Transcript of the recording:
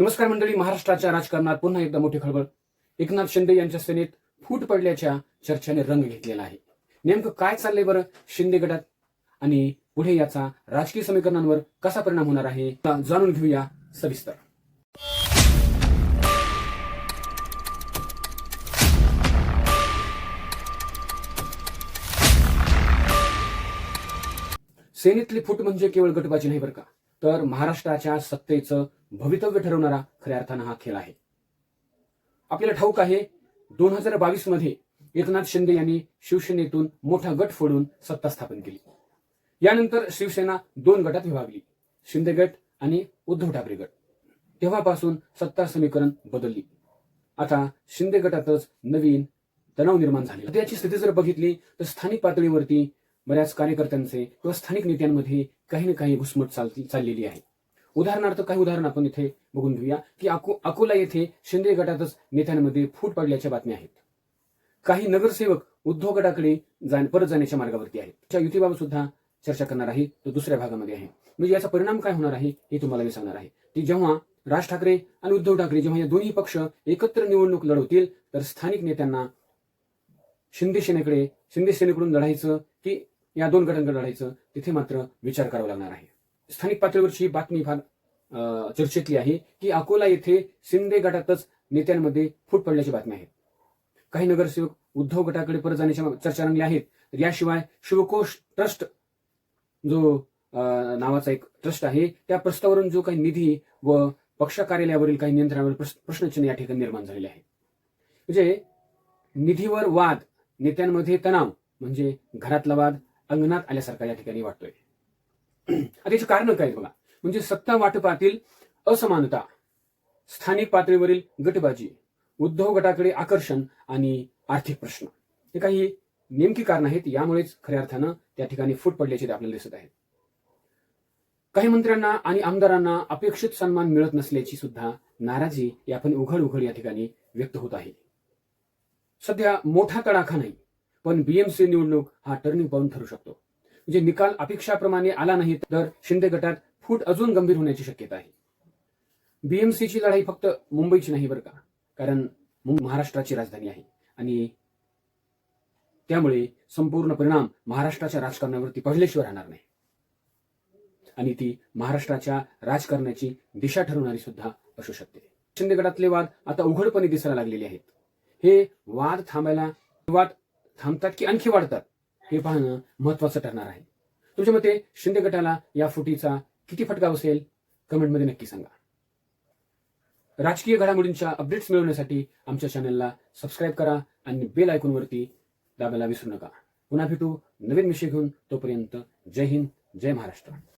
नमस्कार मंडळी महाराष्ट्राच्या राजकारणात पुन्हा एकदा मोठी खळबळ. एकनाथ शिंदे यांच्या सेनेत फूट पडल्याच्या चर्चेने रंग घेतलेला आहे. नेमकं काय चाललंय बरं शिंदे गटात? आणि पुढे याचा राजकीय समीकरणांवर कसा परिणाम होणार आहे जाणून घेऊया सविस्तर. सेनेतली फूट म्हणजे केवळ गटबाजी नाही बरं का तर महाराष्ट्राच्या सत्तेचं भवितव्य ठरवणारा खऱ्या अर्थानं हा खेळ आहे. आपल्याला ठाऊक आहे दोन हजार बावीसमध्ये एकनाथ शिंदे यांनी शिवसेनेतून मोठा गट फोडून सत्ता स्थापन केली. यानंतर शिवसेना दोन गटात विभागली शिंदे गट आणि उद्धव ठाकरे गट. तेव्हापासून सत्ता समीकरण बदलली. आता शिंदे गटातच नवीन तणाव निर्माण झाले सध्याची स्थिती जर बघितली तर स्थानिक पातळीवरती बऱ्याच कार्यकर्त्यांचे किंवा स्थानिक नेत्यांमध्ये काही ना काही घुसमट चाललेली आहे. उदाहरणार्थ काही उदाहरण आपण इथे बघून घेऊया की अको अकोला येथे शिंदे गटातच नेत्यांमध्ये फूट पडल्याच्या बातम्या आहेत. काही नगरसेवक उद्धव गटाकडे जाण परत जाण्याच्या मार्गावरती आहेत. त्या युतीबाबत सुद्धा चर्चा करणार आहे. तो दुसऱ्या भागामध्ये आहे. म्हणजे याचा परिणाम काय होणार आहे हे तुम्हाला मी सांगणार आहे. की जेव्हा राज ठाकरे आणि उद्धव ठाकरे जेव्हा या दोन्ही पक्ष एकत्र निवडणूक लढवतील तर स्थानिक नेत्यांना शिंदे सेनेकडे शिंदे सेनेकडून लढायचं की या दोन गटांकडे लढायचं तिथे मात्र विचार करावा लागणार आहे. स्थानिक पातळीवरची ही बातमी फार अं, चर्चेतली आहे की अकोला येथे शिंदे गटातच नेत्यांमध्ये फूट पडल्याची बातमी आहे. काही नगरसेवक उद्धव गटाकडे परत जाण्याच्या चर्चा रंगल्या आहेत. याशिवाय शिवकोश ट्रस्ट जो नावाचा एक ट्रस्ट आहे त्या प्रस्तावरून जो काही निधी व पक्ष कार्यालयावरील काही नियंत्रणावर प्रश्न- प्रश्नचिन्ह या ठिकाणी निर्माण झालेले आहे. म्हणजे निधीवर वाद नेत्यांमध्ये तणाव म्हणजे घरातला वाद अंगणात आल्यासारखा या ठिकाणी वाटतोय. आता याची कारण काय बघा? म्हणजे सत्ता वाटपातील असमानता स्थानिक पातळीवरील गटबाजी उद्धव गटाकडे आकर्षण आणि आर्थिक प्रश्न. हे काही नेमकी कारण आहेत यामुळेच खऱ्या अर्थानं त्या ठिकाणी फूट पडल्याचे आपल्याला दिसत आहेत. काही मंत्र्यांना आणि आमदारांना अपेक्षित सन्मान मिळत नसल्याची सुद्धा नाराजी आपण उघड उघड या ठिकाणी व्यक्त होत आहे. सध्या मोठा तडाखा नाही पण बीएमसी निवडणूक हा टर्निंग पॉईंट ठरू शकतो. म्हणजे निकाल अपेक्षाप्रमाणे आला नाही तर शिंदे गटात फूट अजून गंभीर होण्याची शक्यता आहे. बीएमसीची लढाई फक्त मुंबईची नाही बरं का? कारण महाराष्ट्राची राजधानी आहे. आणि त्यामुळे संपूर्ण परिणाम महाराष्ट्राच्या राजकारणावरती पडल्याशिवाय राहणार नाही. आणि ती महाराष्ट्राच्या राजकारणाची दिशा ठरवणारी सुद्धा असू शकते. शिंदे गटातले वाद आता उघडपणे दिसायला लागलेले आहेत. हे वाद थांबायला वाद थांबतात की आणखी वाढतात? हे पाहणं महत्वाचं ठरणार आहे. तुमच्या मते शिंदे गटाला या फुटीचा किती फटका बसेल? कमेंटमध्ये नक्की सांगा. राजकीय घडामोडींच्या अपडेट्स मिळवण्यासाठी आमच्या चॅनलला सबस्क्राईब करा आणि बेल आयकॉनवरती दाबायला विसरू नका. पुन्हा भेटू नवीन विषय घेऊन तोपर्यंत जय हिंद जय महाराष्ट्र.